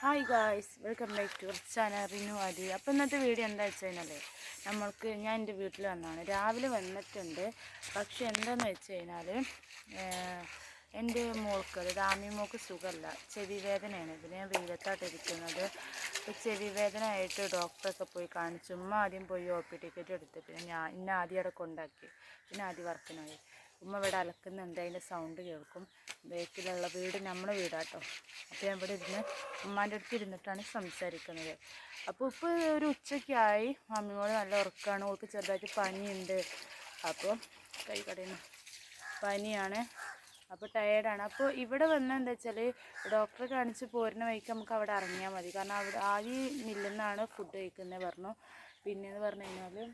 Hi guys welcome back to channel Rinu Adi അപ്പോൾ ഇന്നത്തെ video എന്താ വെച്ച് കഴിഞ്ഞാൽ നമ്മൾക്ക് ഞാൻ എന്റെ വീട്ടിൽ വന്നതാണ് രാവിലെ വന്നിട്ടുണ്ട്. പക്ഷെ എന്താണെന്ന് വെച്ച് കഴിഞ്ഞാൽ എന്റെ മോൾക്ക് ആമി മോൾക്ക് സുഖമല്ല. ചെവി വേദനയാണ്. ഇതിന് ഞാൻ വെയിലത്തായിട്ട് ഇരിക്കുന്നത്. അപ്പോൾ ചെവി വേദന ആയിട്ട് ഡോക്ടറൊക്കെ പോയി കാണിച്ചു ഉമ്മ ആദ്യം പോയി ഒ പി ടിക്കറ്റ് എടുത്ത്. പിന്നെ ഞാൻ ഇന്ന ആദ്യം അവിടെ കൊണ്ടാക്കി. പിന്നെ ആദ്യം വർക്കിനായി ഉമ്മ ഇവിടെ അലക്കുന്നുണ്ട് അതിന്റെ സൗണ്ട് കേൾക്കും. ബേക്കിലുള്ള വീട് നമ്മുടെ വീടാട്ടോ. അപ്പോൾ ഞാൻ ഇവിടെ ഇരുന്ന് ഉമ്മാന്റെ അടുത്ത് ഇരുന്നിട്ടാണ് സംസാരിക്കുന്നത്. അപ്പോൾ ഇപ്പോൾ ഒരു ഉച്ചയ്ക്കായി. മമ്മിയോട് നല്ല ഉറക്കമാണ് ഓൾക്ക് ചെറുതായിട്ട് പനിയുണ്ട്. അപ്പോൾ കൈ കടയുന്നു. പനിയാണ്. അപ്പോൾ ടയേർഡാണ് അപ്പോൾ ഇവിടെ വന്ന എന്താ വെച്ചാൽ ഡോക്ടറെ കാണിച്ച് പോരുന്ന വഴിക്ക് നമുക്ക് അവിടെ ഇറങ്ങിയാൽ മതി. കാരണം അവിടെ ആദ്യം മില്ലെന്നാണ് ഫുഡ് കഴിക്കുന്നത് പറഞ്ഞു. പിന്നെയെന്ന് പറഞ്ഞു കഴിഞ്ഞാൽ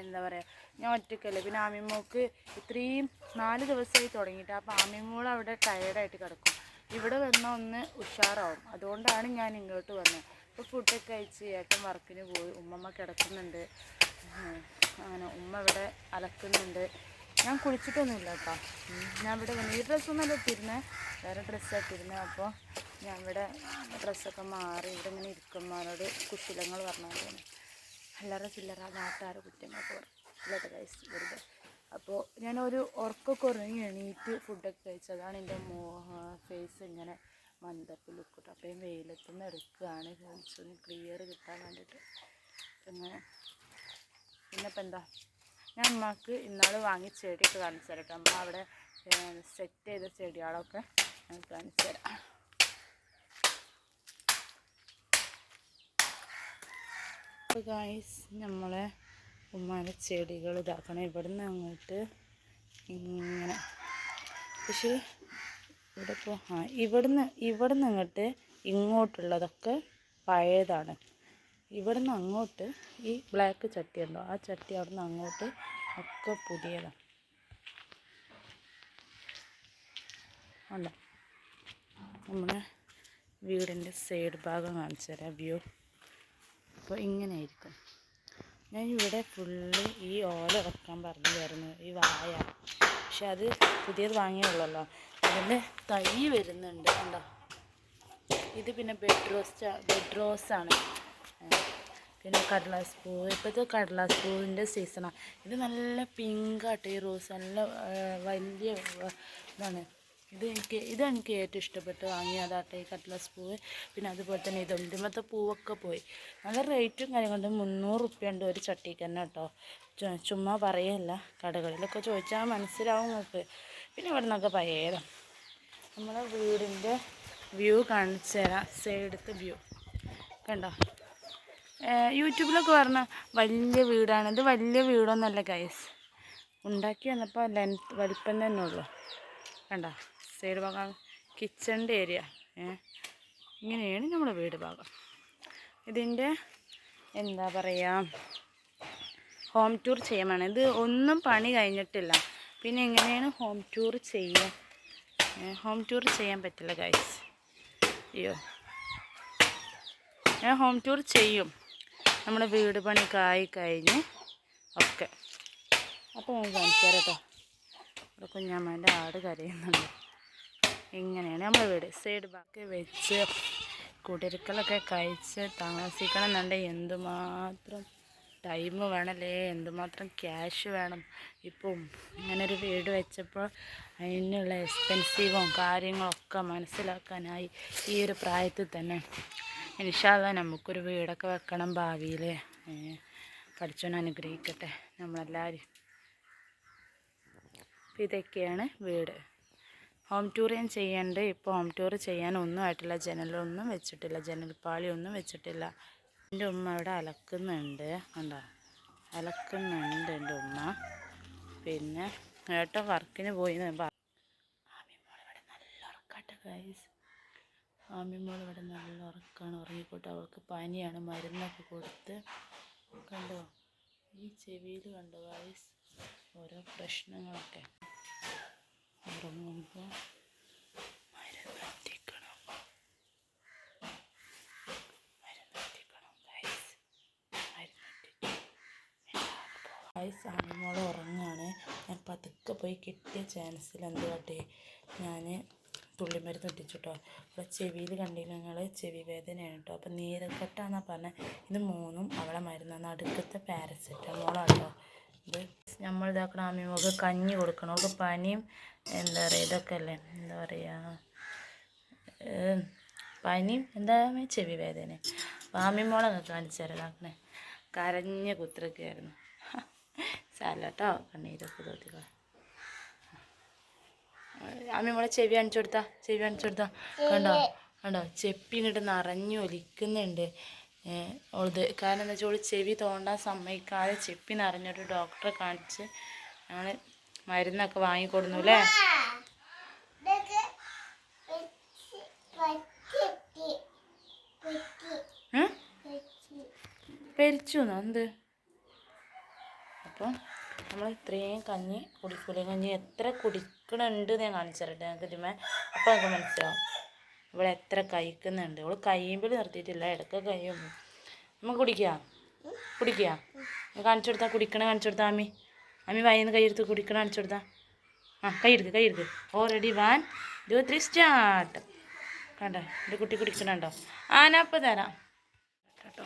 എന്താ പറയുക ഞാൻ ഒറ്റയ്ക്കല്ലേ പിന്നെ ആമിമോക്ക് ഇത്രയും നാല് ദിവസമായി തുടങ്ങിയിട്ട് അപ്പോൾ ആമിമോൾ അവിടെ ടയേർഡായിട്ട് കിടക്കും. ഇവിടെ വന്നാൽ ഒന്ന് ഉഷാറാവും. അതുകൊണ്ടാണ് ഞാൻ ഇങ്ങോട്ട് വന്നത്. ഇപ്പോൾ ഫുഡൊക്കെ അയച്ച് ഏട്ടൻ വർക്കിന് പോയി. ഉമ്മമ്മ കിടക്കുന്നുണ്ട്. അങ്ങനെ ഉമ്മ ഇവിടെ അലക്കുന്നുണ്ട്. ഞാൻ കുളിച്ചിട്ടൊന്നുമില്ല കേട്ടോ. ഞാൻ ഇവിടെ വന്ന് ഈ ഡ്രസ്സൊന്നും ഇട്ടിരുന്നേ. വേറെ ഡ്രസ്സാണ് ഇട്ടിരുന്നത് അപ്പോൾ ഞാൻ ഇവിടെ ഡ്രസ്സൊക്കെ മാറി ഇവിടെ ഇങ്ങനെ ഇരിക്കുമ്പോഴോട് കുശലങ്ങൾ പറഞ്ഞാൽ അല്ലറ ചില്ലറ നാട്ടാർ കുറ്റങ്ങളൊക്കെ ഇല്ലാത്ത കഴിച്ച് വെറുതെ. അപ്പോൾ ഞാനൊരു ഉറക്കമൊക്കെ ഉറങ്ങി എണീറ്റ് ഫുഡൊക്കെ കഴിച്ചു അതാണ് എന്റെ മോ ഫേസ് ഇങ്ങനെ മന്ദപ്പ് ലുക്കിട്ട് അപ്പോൾ ഞാൻ വെയിലത്തുനിന്ന് എടുക്കുകയാണ്. ഒന്ന് ക്ലിയർ കിട്ടാൻ വേണ്ടിയിട്ട് അങ്ങനെ പിന്നെ ഇപ്പം എന്താ? ഞാൻ അമ്മയ്ക്ക് ഇന്നാൾ വാങ്ങി ചെടിയൊക്കെ കാണിച്ചു തരാം കേട്ടോ. അമ്മ അവിടെ സെറ്റ് ചെയ്ത ചെടികളൊക്കെ ഞാൻ കാണിച്ചു തരാം. ഗായ്സ് നമ്മളെ ഉമ്മാന്റെ ചെടികൾ ഇതാക്കണം. ഇവിടുന്ന് അങ്ങോട്ട് ഇങ്ങനെ. പക്ഷേ ഇവിടെ ഇപ്പോൾ ആ ഇവിടുന്ന് ഇവിടുന്ന് അങ്ങോട്ട് ഇങ്ങോട്ടുള്ളതൊക്കെ പഴയതാണ്. ഇവിടുന്ന് അങ്ങോട്ട് ഈ ബ്ലാക്ക് ചട്ടി ഉണ്ടോ? ആ ചട്ടി അവിടുന്ന് അങ്ങോട്ട് ഒക്കെ പുതിയതാണ് ഉണ്ടോ നമ്മുടെ വീടിന്റെ സൈഡ് ഭാഗം കാണിച്ചു തരാം വ്യൂ അപ്പോൾ ഇങ്ങനെ ആയിരിക്കും ഞാൻ ഇവിടെ ഫുള്ള് ഈ ഓല വെക്കാൻ പറഞ്ഞായിരുന്നു ഈ വായ. പക്ഷെ അത് പുതിയത് വാങ്ങിയുള്ളല്ലോ അതിന്റെ തൈ വരുന്നുണ്ട് കണ്ടോ? ഇത് പിന്നെ ബെഡ് റോസ്റ്റ് ബെഡ് റോസാണ് പിന്നെ കടലാസ് പൂവ് ഇപ്പോഴത്തെ കടലാസ് പൂവിന്റെ സീസണാണ് ഇത് നല്ല പിങ്കാട്ടോ ഈ റോസ് നല്ല വലിയ ഇതാണ്. ഇത് എനിക്ക് ഇതെനിക്ക് ഏറ്റവും ഇഷ്ടപ്പെട്ട്. വാങ്ങിയതാട്ടെ ഈ കട്ട്ലസ് പൂവ്. പിന്നെ അതുപോലെ തന്നെ ഇത് ഇതിമത്തെ പൂവൊക്കെ പോയി. നല്ല റേറ്റും കാര്യങ്ങളും. മുന്നൂറ് റുപ്യ ഉണ്ട് ഒരു ചട്ടിക്ക് തന്നെ കേട്ടോ. ചുമ്മാ പറയല്ല. കടകളിലൊക്കെ ചോദിച്ചാൽ മനസ്സിലാവും നമുക്ക്. പിന്നെ ഇവിടെ നിന്നൊക്കെ പഴയതാണ് നമ്മളെ വീടിന്റെ വ്യൂ കാണിച്ചു തരാം. സൈഡത്തെ വ്യൂ കണ്ടോ? യൂട്യൂബിലൊക്കെ പറഞ്ഞ വലിയ വീടാണ്. ഇത് വലിയ വീടൊന്നല്ല ഗൈസ് ഉണ്ടാക്കി വന്നപ്പോൾ ലെൻത്ത് വലിപ്പം തന്നെ ഉള്ളു. കണ്ടോ? സൈഡ് ഭാഗം കിച്ചണിന്റെ ഏരിയ. ഇങ്ങനെയാണ് നമ്മുടെ വീട് ഭാഗം. ഇതിന്റെ എന്താ പറയുക ഹോം ടൂർ ചെയ്യാൻ ഇത് ഒന്നും പണി കഴിഞ്ഞിട്ടില്ല. പിന്നെ എങ്ങനെയാണ് ഹോം ടൂർ ചെയ്യുക ഹോം ടൂർ ചെയ്യാൻ പറ്റില്ല ഗൈസ് അയ്യോ. ഞാൻ ഹോം ടൂർ ചെയ്യും. നമ്മുടെ വീട് പണിക്കായി കഴിഞ്ഞ് ഒക്കെ. അപ്പോൾ ഞാൻ കാണിച്ചു തരാം കേട്ടോ. ഇവിടെ കുഞ്ഞമ്മേന്റെ ആട് കരയുന്നുണ്ട്. ഇങ്ങനെയാണ് നമ്മുടെ വീട്. സൈഡ് ബാക്കി വെച്ച് കുടിരുക്കലൊക്കെ കഴിച്ച് താമസിക്കണം എന്നുണ്ടെങ്കിൽ എന്തുമാത്രം ടൈം വേണമല്ലേ എന്തുമാത്രം ക്യാഷ് വേണം? ഇപ്പം ഒരു വീട് വെച്ചപ്പോൾ അതിനുള്ള എക്സ്പെൻസീവും കാര്യങ്ങളൊക്കെ മനസ്സിലാക്കാനായി ഈ ഒരു പ്രായത്തിൽ തന്നെ. ഇൻഷാല്ല നമുക്കൊരു വീടൊക്കെ വെക്കണം ഭാവിയിൽ പഠിച്ചോൻ അനുഗ്രഹിക്കട്ടെ നമ്മളെല്ലാവരും. ഇതൊക്കെയാണ് വീട്. ഹോം ടൂർ ഞാൻ ചെയ്യേണ്ടത് ഇപ്പോൾ ഹോം ടൂർ ചെയ്യാൻ ഒന്നും ആയിട്ടില്ല. ജനലൊന്നും വെച്ചിട്ടില്ല. ജനൽപ്പാളി ഒന്നും വെച്ചിട്ടില്ല. എന്റെ ഉമ്മ അവിടെ അലക്കുന്നുണ്ട്. കണ്ടോ? അലക്കുന്നുണ്ട് എന്റെ ഉമ്മ. പിന്നെ ഏട്ടൻ വർക്കിന് പോയി ഇവിടെ നല്ല ഉറക്കാട്ടെ ഗൈസ് ആമിമോൾ ഇവിടെ നല്ല ഉറക്കാണ്. ഉറങ്ങിക്കോട്ടെ. അവൾക്ക് പനിയാണ്. മരുന്നൊക്കെ കൊടുത്ത്. കണ്ടോ? ഈ ചെവിയിൽ കണ്ടോ ഗൈസ് ഓരോ പ്രശ്നങ്ങളൊക്കെ. ഉറങ്ങുമ്പോൾ മരുന്നെത്തിക്കണം മരുന്നെത്തിക്കണം ഗൈസ് മരുന്നെത്തിക്കണം ഗൈസ് ആമിമോൾ ഉറങ്ങുകയാണ് ഞാൻ പതുക്കെ പോയി കിട്ടിയ ചാൻസിൽ എന്ത് ഞാൻ തുള്ളിമരുന്ന് ഒട്ടിച്ചു കേട്ടോ ഇവിടെ ചെവിയിൽ കണ്ടില്ല ഞങ്ങൾ ചെവി വേദനയാണ് കേട്ടോ അപ്പം നീരക്കെട്ടാന്നാ പറഞ്ഞത് ഇത് മൂന്നും അവളെ മരുന്നാണ്. അടുക്കത്തെ പാരസെറ്റമോളാണ് കേട്ടോ ഇത് നമ്മൾ ഇതാക്കണം അമ്മിമൊക്കെ കഞ്ഞി കൊടുക്കണം. അവൾക്ക് പനിയും എന്താ പറയുക ഇതൊക്കെ അല്ലേ എന്താ പറയുക പനിയും എന്താ ചെവി വേദന പാമ്മിമോളൊക്കെ കാണിച്ചു തരാക്കണേ കരഞ്ഞ കുത്തിരക്കായിരുന്നു സാലട്ടോ കണ്ണീരൊക്കെ തോത്തിക്കോ അമ്മിമോളെ ചെവി അണിച്ചു കൊടുത്താ ചെവി അണിച്ചു കൊടുത്താ. കണ്ടോ? കണ്ടോ? ചെപ്പി ഇങ്ങോട്ട് നിറഞ്ഞു ഒലിക്കുന്നുണ്ട്. ഓളത് കാരണം എന്താ വെച്ചാൽ ചെവി തോണ്ടാൻ സമ്മതിക്കാതെ ചെപ്പി നിറഞ്ഞൊരു ഡോക്ടറെ കാണിച്ച് ഞങ്ങൾ മരുന്നൊക്കെ വാങ്ങിക്കൊടുന്നു അല്ലേ പെരിച്ചു എന്ത്? അപ്പം നമ്മൾ ഇത്രയും കഞ്ഞി കുടിക്കൂലേ? കഞ്ഞി എത്ര കുടിക്കണുണ്ട് ഞാൻ കാണിച്ചു തരട്ടെ ഞങ്ങൾക്ക് ഇതിമേ അപ്പോൾ നമുക്ക് മനസ്സിലാവും. ഇവിടെ എത്ര കഴിക്കുന്നുണ്ട്? ഇവൾ കഴിയുമ്പോൾ നിർത്തിയിട്ടില്ല. ഇടയ്ക്ക് കഴിയും. നമുക്ക് കുടിക്കാം? കുടിക്കാം? കാണിച്ചു കൊടുത്താൽ കുടിക്കണ കാണിച്ചു കൊടുത്താൽ അമ്മി. അമ്മി വൈകുന്ന കൈയെടുത്ത് കുടിക്കണ കാണിച്ചു കൊടുത്താൽ ആ കൈയെടുക്ക് കൈയെടുക്ക് ഓ ready one two three start കണ്ടോ? എന്റെ കുട്ടി കുടിക്കണുണ്ടോ ആ ഞാൻ അപ്പോൾ തരാം. കേട്ടോ?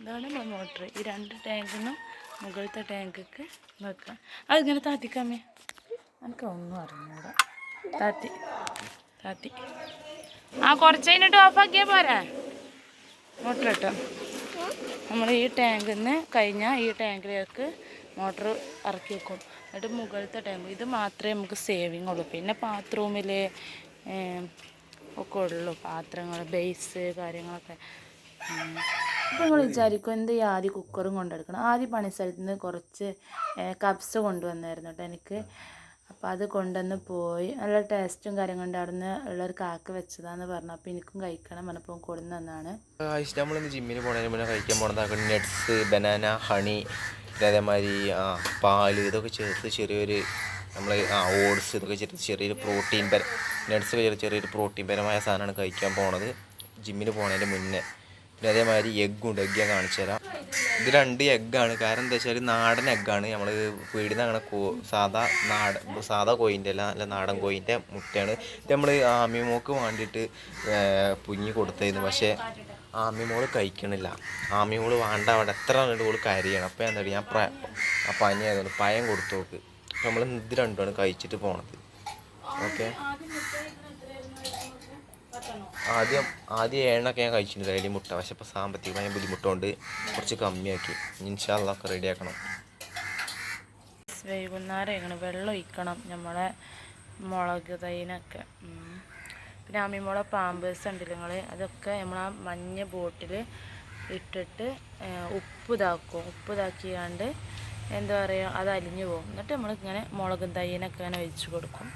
ഇതാണ് നമ്മൾ മോട്ടർ ഈ രണ്ട് ടാങ്കിൽ മുകളിലത്തെ ടാങ്കിക്ക് വെക്കാം. അതിങ്ങനെ താത്തിക്കാമേ എനിക്ക് ഒന്നും അറിഞ്ഞൂടാ. താത്തി. താത്തി. ആ കുറച്ച് കഴിഞ്ഞിട്ട് ഓഫാക്കിയാൽ പോരാ? മോട്ടർ ഇട്ടോ. നമ്മൾ ഈ ടാങ്കിൽ നിന്ന് കഴിഞ്ഞാൽ ഈ ടാങ്കിലേക്ക് മോട്ടർ ഇറക്കി വെക്കും. എന്നിട്ട് മുകളിലത്തെ ടാങ്ക് ഇത് മാത്രമേ നമുക്ക് സേവിങ് ഉള്ളൂ. പിന്നെ ബാത്റൂമിൽ ഒക്കെ ഉള്ളൂ. പാത്രങ്ങൾ ബേസ് കാര്യങ്ങളൊക്കെ. അപ്പോൾ നിങ്ങൾ വിചാരിക്കും എന്ത് ഈ ആദ്യം കുക്കറും കൊണ്ടെടുക്കണം. ആദ്യം പണിസ്ഥലത്ത് നിന്ന് കുറച്ച് കപ്സ് കൊണ്ടുവന്നായിരുന്നു കേട്ടോ എനിക്ക്. അപ്പോൾ അത് കൊണ്ടുവന്ന് പോയി. നല്ല ടേസ്റ്റും കാര്യങ്ങളും അവിടെ നിന്ന് ഉള്ളൊരു കാക്ക വെച്ചതാന്ന് പറഞ്ഞു. അപ്പോൾ എനിക്കും കഴിക്കണം പറഞ്ഞപ്പോൾ കൊടുന്നു തന്നാണ്. നമ്മളിന്ന് ജിമ്മിൽ പോണതിന് മുന്നേ കഴിക്കാൻ പോണതാക്ക നട്ട്സ് ബനാന ഹണി അതേമാതിരി പാൽ ഇതൊക്കെ ചേർത്ത് ചെറിയൊരു നമ്മൾ ആ ഓട്സ് ഇതൊക്കെ ചേർത്ത് ചെറിയൊരു പ്രോട്ടീൻ പര നട്സ് ചെറിയൊരു പ്രോട്ടീൻ പരമായ സാധനമാണ് കഴിക്കാൻ പോണത്. ജിമ്മിൽ പോകുന്നതിന് മുന്നേ. പിന്നെ അതേമാതിരി എഗ്ഗുണ്ട്. എഗ്ഗ് ഞാൻ കാണിച്ചു തരാം. ഇത് രണ്ട് എഗ്ഗാണ്. കാരണം എന്താ വെച്ചാൽ നാടൻ എഗ്ഗാണ്. നമ്മൾ വീടിൽ അങ്ങനെ കോ സാധാ നാടൻ സാധാ കോയിന്റെ അല്ല നല്ല നാടൻ കോയിന്റെ മുട്ടയാണ്. ഇത് നമ്മൾ ആമിമോക്ക് വേണ്ടിയിട്ട് പുഞ്ഞി കൊടുത്തായിരുന്നു പക്ഷേ ആമിമോൾ കഴിക്കണില്ല. ആമിമോൾ വേണ്ട. അവിടെ എത്ര കണ്ടിട്ട് ഓൾ കരിയാണ് അപ്പോൾ എന്താ ഞാൻ പ്ര പനി ആയതുകൊണ്ട് പയം കൊടുത്തു നോക്ക്. നമ്മൾ ഇത് രണ്ടുമാണ് കഴിച്ചിട്ട് പോണത്. ഓക്കെ? ആദ്യം ആദ്യം ഏഴെണ്ണൊക്കെ ഞാൻ കഴിച്ചിട്ടുണ്ട്. അതിൽ മുട്ട. പക്ഷെ ഇപ്പോൾ സാമ്പത്തികമായ ബുദ്ധിമുട്ടുകൊണ്ട് കുറച്ച് കമ്മിയാക്കി. ഇൻഷാല്ലൊക്കെ റെഡിയാക്കണം വൈകുന്നേരം വെള്ളം ഒഴിക്കണം. നമ്മളെ മുളക് തൈനൊക്കെ. പിന്നെ അമ്മിമുള പാമ്പേഴ്സ് ഉണ്ട് നിങ്ങൾ അതൊക്കെ നമ്മൾ ആ മഞ്ഞ ബോട്ടിൽ ഇട്ടിട്ട് ഉപ്പ് ഇതാക്കും. ഉപ്പ് ഇതാക്കിയാണ്ട് എന്താ പറയുക അത് അലിഞ്ഞു പോകും. എന്നിട്ട് നമ്മൾ ഇങ്ങനെ മുളകും തൈനൊക്കെ ഇങ്ങനെ ഒഴിച്ചു കൊടുക്കും.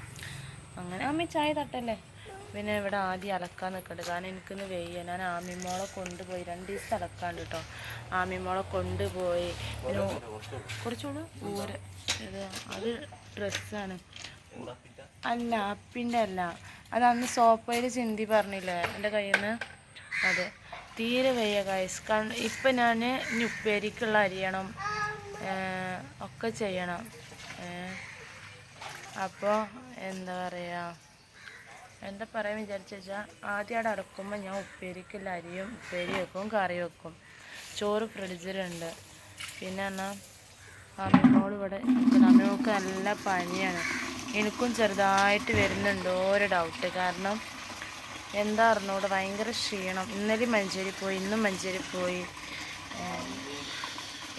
അങ്ങനെ അമ്മി ചായ തട്ടല്ലേ? പിന്നെ ഇവിടെ ആദ്യം അലക്കാൻ നിൽക്കണ്ട്. കാരണം എനിക്കൊന്ന് വെയ്യ. ഞാൻ ആമിമോളെ കൊണ്ടുപോയി. രണ്ട് ദിവസം അലക്കാണ്ട് കേട്ടോ ആമിമോളെ കൊണ്ടുപോയി. പിന്നെ കുറച്ചുകൂടെ ഊര. അത് ഡ്രസ്സാണ്. അല്ല അപ്പിന്റെ അല്ല. അത് അന്ന് സോപ്പയിൽ ചിന്തി പറഞ്ഞില്ലേ? എന്റെ കയ്യിൽ നിന്ന് അതെ. തീരെ വയ്യ കായസ് കാരണം ഇപ്പം ഞാൻ ഇനി ഉപ്പേരിക്കുള്ള അരിയണം. ഒക്കെ ചെയ്യണം. അപ്പോൾ എന്താ പറയുക എന്താ പറയാൻ വിചാരിച്ചു വെച്ചാൽ ആദ്യം അവിടെ അടക്കുമ്പോൾ ഞാൻ ഉപ്പേരിക്കുള്ള അരിയും ഉപ്പേരി വെക്കും കറി വെക്കും. ചോറ് ഫ്രിഡ്ജിലുണ്ട്. പിന്നെ പറഞ്ഞാൽ അമ്മയോട് ഇവിടെ അമ്മയോക്ക് നല്ല പനിയാണ്. എനിക്കും ചെറുതായിട്ട് വരുന്നുണ്ട് ഓരോ ഡൗട്ട് കാരണം എന്താ അറിഞ്ഞൂടെ ഭയങ്കര ക്ഷീണം. ഇന്നലെയും മഞ്ചേരി പോയി ഇന്നും മഞ്ചേരി പോയി.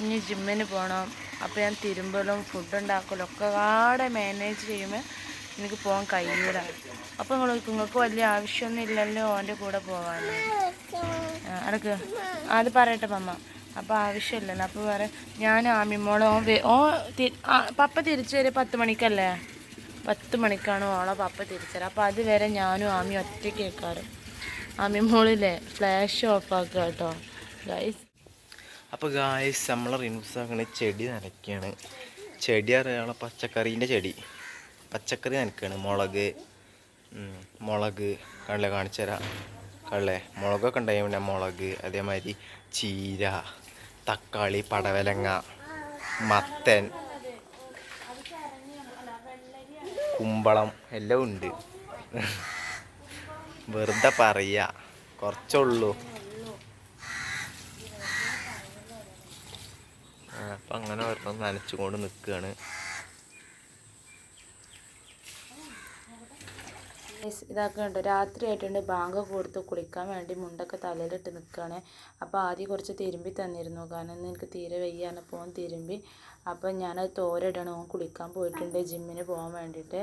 ഇനി ജിമ്മിന് പോകണം അപ്പോൾ ഞാൻ തിരുമ്പലും ഫുഡ് ഉണ്ടാക്കലും ഒക്കെ ആടെ മാനേജ് ചെയ്യുമ്പോൾ എനിക്ക് പോകാൻ കഴിയൂല. അപ്പോൾ നിങ്ങൾ നിങ്ങൾക്ക് വലിയ ആവശ്യമൊന്നും ഇല്ലല്ലോ ഓന്റെ കൂടെ പോകാൻ അടക്ക് അത് പറയട്ടെ മമ്മ. അപ്പോൾ ആവശ്യമില്ലല്ലോ. അപ്പോൾ വേറെ ഞാൻ ആമിമോളെ ഓൻ ഓ പപ്പ തിരിച്ചു വരെ പത്ത് മണിക്കല്ലേ? പത്ത് മണിക്കാണ് ഓളെ പപ്പ തിരിച്ചു അപ്പൊ അപ്പോൾ അതുവരെ ഞാനും ആമി ഒറ്റയ്ക്ക് കേൾക്കാറ്. ആമിമോളില്ലേ ഫ്ലാഷ് ഓഫ് ആക്കുക കേട്ടോ. ഗൈസ് അപ്പോൾ ഗായ്സ് നമ്മളെ ചെടി നനയ്ക്കുകയാണ് ചെടി അറിയാനുള്ള പച്ചക്കറീന്റെ ചെടി. പച്ചക്കറി നനക്കാണ്. മുളക് മുളക്. കള്ളെ കാണിച്ചു തരാം. കള്ളെ മുളകൊക്കെ ഉണ്ടായി പിന്നെ മുളക് അതേമാതിരി ചീര തക്കാളി പടവലങ്ങ മത്തൻ കുമ്പളം എല്ലാം ഉണ്ട്. വെറുതെ പറയുക കുറച്ചുള്ളൂ അപ്പം അങ്ങനെ ഓരോന്ന് നനച്ചുകൊണ്ട് നിൽക്കുകയാണ് ഇതൊക്കെ ഉണ്ട് രാത്രി ആയിട്ടുണ്ട് ബാങ്ക് കൊടുത്ത് കുളിക്കാൻ വേണ്ടി മുണ്ടൊക്കെ തലയിലിട്ട് നിൽക്കുകയാണ് അപ്പോൾ ആദ്യം കുറച്ച് തിരുമ്പി തന്നിരുന്നു. കാരണം ഇന്ന് എനിക്ക് തീരെ വയ്യാണ് പോകാൻ തിരുമ്പി. അപ്പം ഞാനത് തോരയിടണം ഓൻ കുളിക്കാൻ പോയിട്ടുണ്ട് ജിമ്മിന് പോകാൻ വേണ്ടിയിട്ട്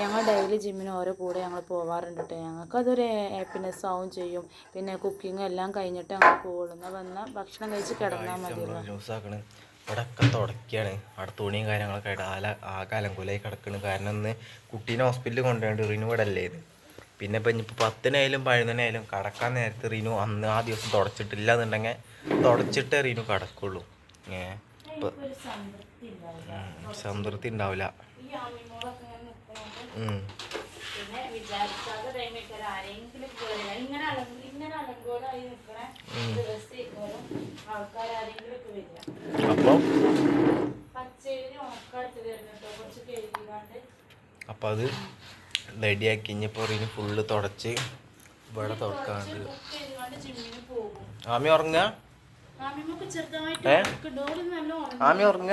ഞങ്ങൾ ഡെയിലി ജിമ്മിന് ഓരോ കൂടെ ഞങ്ങൾ പോവാറുണ്ട് കേട്ടോ ഞങ്ങൾക്കതൊരു ഹാപ്പിനെസ് ആവും ചെയ്യും. പിന്നെ കുക്കിംഗ് എല്ലാം കഴിഞ്ഞിട്ട് ഞങ്ങൾ പോകുള്ളൂ വന്ന വന്നാൽ ഭക്ഷണം കഴിച്ച് കിടന്നാൽ മതിയല്ലോ. ജ്യൂസാക്കണ് ഇവിടെ ഒക്കെ തുടക്കുകയാണ് അവിടെ തുണിയും കാര്യങ്ങളൊക്കെ ആയിട്ട് ആല ആകെ അലങ്കുലായി കിടക്കണ്. കാരണം ഇന്ന് കുട്ടീനെ ഹോസ്പിറ്റലിൽ കൊണ്ടുപോയിട്ട് റിനു ഇവിടെ അല്ലേ ഇത്. പിന്നെ ഇപ്പം ഇനിയിപ്പോൾ പത്തിനായാലും പതിനൊന്നായാലും കടക്കാൻ നേരത്ത് റിനു അന്ന് ആ ദിവസം തുടച്ചിട്ടില്ല എന്നുണ്ടെങ്കിൽ തുടച്ചിട്ടേ റിനു കടക്കുള്ളൂ. ഏ? സംതൃപ്തി ഉണ്ടാവില്ല. ഇങ്ങനെ ഉം. അലങ്കോലായി നിൽക്കണ ദിവസം അപ്പോൾ അപ്പം അത് റെഡിയാക്കി ഇനിയിപ്പോൾ റിനു ഫുള്ള് തുടച്ച് ഇവിടെ തുറക്കാണ്ട്. കുക്ക് ആമി ഉറങ്ങ ഏ? ആമി ഉറങ്ങ.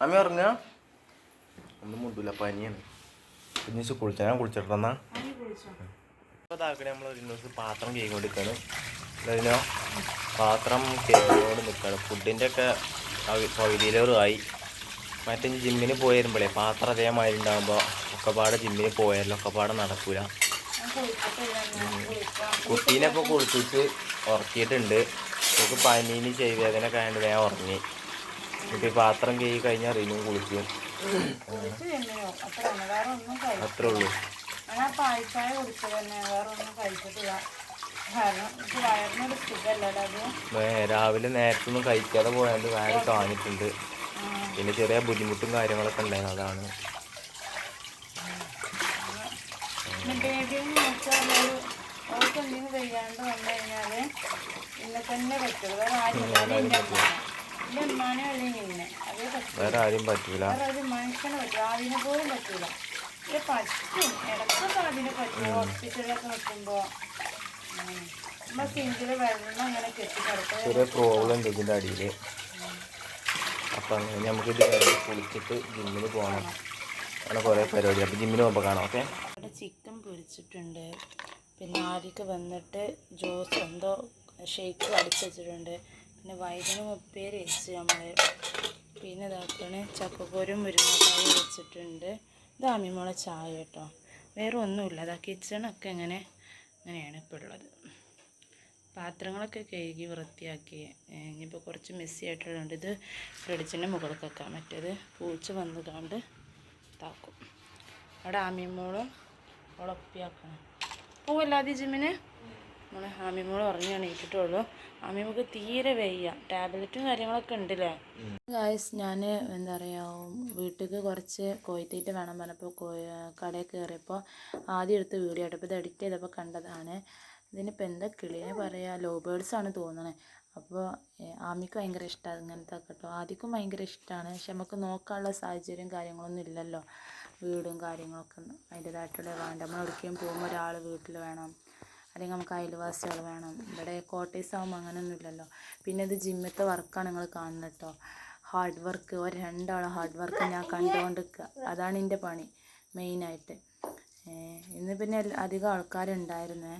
ആമി ഉറങ്ങ ഒന്നും മുണ്ടില്ല പനിയാണ്. പിന്നെ കുളിച്ചാൽ കുളിച്ചിട്ടെന്നാ ഇതാക്കണേ നമ്മൾ ഒരു ദിവസം പാത്രം കേൾക്കൊണ്ടിരിക്കുകയാണ് അതിനോ പാത്രം കേൾക്കോട് നിൽക്കുകയാണ് ഫുഡിന്റെ ഒക്കെ പകുതിയിലേറായി. മറ്റേ ജിമ്മിന് പോയി വരുമ്പോഴേ പാത്രം അതേമാതിരി ഉണ്ടാകുമ്പോൾ ഒക്കെപ്പാടെ ജിമ്മിന് പോയാലോ ഒക്കെപ്പാടെ നടക്കൂല. കുട്ടീനെ ഇപ്പോൾ കുളിപ്പിച്ച് ഉറക്കിയിട്ടുണ്ട്. നമുക്ക് പനീന് ചെയ്വേദന കഴിഞ്ഞ് വേഗം ഉറങ്ങി. ഇപ്പം ഈ പാത്രം കഴുകി കഴിഞ്ഞാൽ റിനും കുളിക്കും. അത്രേ ഉള്ളൂ. രാവിലെ നേരത്തെ ഒന്നും കഴിക്കാതെ പോയാണ്ട് വയറ് കാണിട്ടുണ്ട് പിന്നെ ചെറിയ ബുദ്ധിമുട്ടും കാര്യങ്ങളൊക്കെ ഉണ്ടായിരുന്നു അതാണ്. വേറെ ആരും പറ്റൂല. പോലും പറ്റൂല. ഇത് പറ്റും ഇടയ്ക്കൊക്കെ അതിന് പറ്റും. ഹോസ്പിറ്റലിലൊക്കെ നിൽക്കുമ്പോൾ ചെറിയ പ്രോബ്ലം ഉണ്ട് ഇതിന്റെ അടിയിൽ അപ്പം അങ്ങനെ നമുക്ക് ഇത് കുളിച്ചിട്ട് ജിമ്മിന് പോകണം അങ്ങനെ കുറേ പരിപാടി. അപ്പോൾ ജിമ്മിന് പോകുമ്പോൾ കാണാം ഓക്കെ ഇവിടെ ചിക്കൻ പൊരിച്ചിട്ടുണ്ട്. പിന്നെ ആരിക്ക് വന്നിട്ട് ജ്യൂസ് എന്തോ ഷേക്ക് അടിച്ച് വെച്ചിട്ടുണ്ട്. പിന്നെ വൈകുന്നേരം ഉപ്പേരി വെച്ച് നമ്മൾ പിന്നെ ഇതാക്കണ ചക്കപ്പോരും മുരിങ്ങക്കായും വെച്ചിട്ടുണ്ട്. ഇത് ചായ കേട്ടോ. വേറെ ഒന്നുമില്ല അതാ കിച്ചണൊക്കെ ഇങ്ങനെ ഇങ്ങനെയാണ് ഇപ്പോൾ ഉള്ളത്. പാത്രങ്ങളൊക്കെ കഴുകി വൃത്തിയാക്കി ഇനിയിപ്പോൾ കുറച്ച് മെസ്സി ആയിട്ടുള്ളതുകൊണ്ട് ഇത് ഫ്രിഡ്ജിന്റെ മുകളിൽ വെക്കാം. മറ്റേത് പൂച്ച വന്ന് കണ്ട് താക്കും അവിടെ ആമിയമ്മോളും ഉളപ്പിയാക്കണം പോവല്ലാതെ ജിമ്മിന് നമ്മളെ ആമിമോൾ ഉറങ്ങി എണീറ്റിട്ടുള്ളൂ. ആമിമോൾക്ക് തീരെ വയ്യ. ടാബ്ലറ്റും കാര്യങ്ങളൊക്കെ ഉണ്ടല്ലേ? ഗായസ് ഞാൻ എന്താ പറയുക വീട്ടിലേക്ക് കുറച്ച് കോയിത്തീറ്റ വേണം പറഞ്ഞപ്പോൾ കടയിൽ കയറിയപ്പോൾ ആദ്യം എടുത്ത് വീഡിയോ ആയിട്ട് അപ്പോൾ ഇത് എഡിറ്റ് ചെയ്തപ്പോൾ കണ്ടതാണ്. ഇതിനിപ്പോൾ എന്താ കിളിയെ പറയുക ലോ ബേർഡ്സ് ആണ് തോന്നണേ. അപ്പോൾ ആമിക്ക് ഭയങ്കര ഇഷ്ടമാണ് ഇങ്ങനത്തെ കേട്ടോ ആദ്യക്കും ഭയങ്കര ഇഷ്ടമാണ് പക്ഷെ നമുക്ക് നോക്കാനുള്ള സാഹചര്യം കാര്യങ്ങളൊന്നും ഇല്ലല്ലോ. വീടും കാര്യങ്ങളൊക്കെ അതിന്റേതായിട്ടുള്ള വേണ്ട. നമ്മൾ എവിടേക്കും പോകുമ്പോൾ ഒരാൾ വീട്ടിൽ വേണം. അല്ലെങ്കിൽ നമുക്ക് അയൽവാസികൾ വേണം. ഇവിടെ കോട്ടേഴ്സ് ആകുമ്പോൾ അങ്ങനെയൊന്നും ഇല്ലല്ലോ. പിന്നെ ഇത് ജിമ്മത്തെ വർക്കാണ് നിങ്ങൾ കാണുന്നത് കേട്ടോ ഹാർഡ് വർക്ക് ഒരു രണ്ടാളെ ഹാർഡ് വർക്ക് ഞാൻ കണ്ടുകൊണ്ട് അതാണ് എന്റെ പണി മെയിനായിട്ട് ഇന്ന് പിന്നെ അധികം ആൾക്കാരുണ്ടായിരുന്നേ.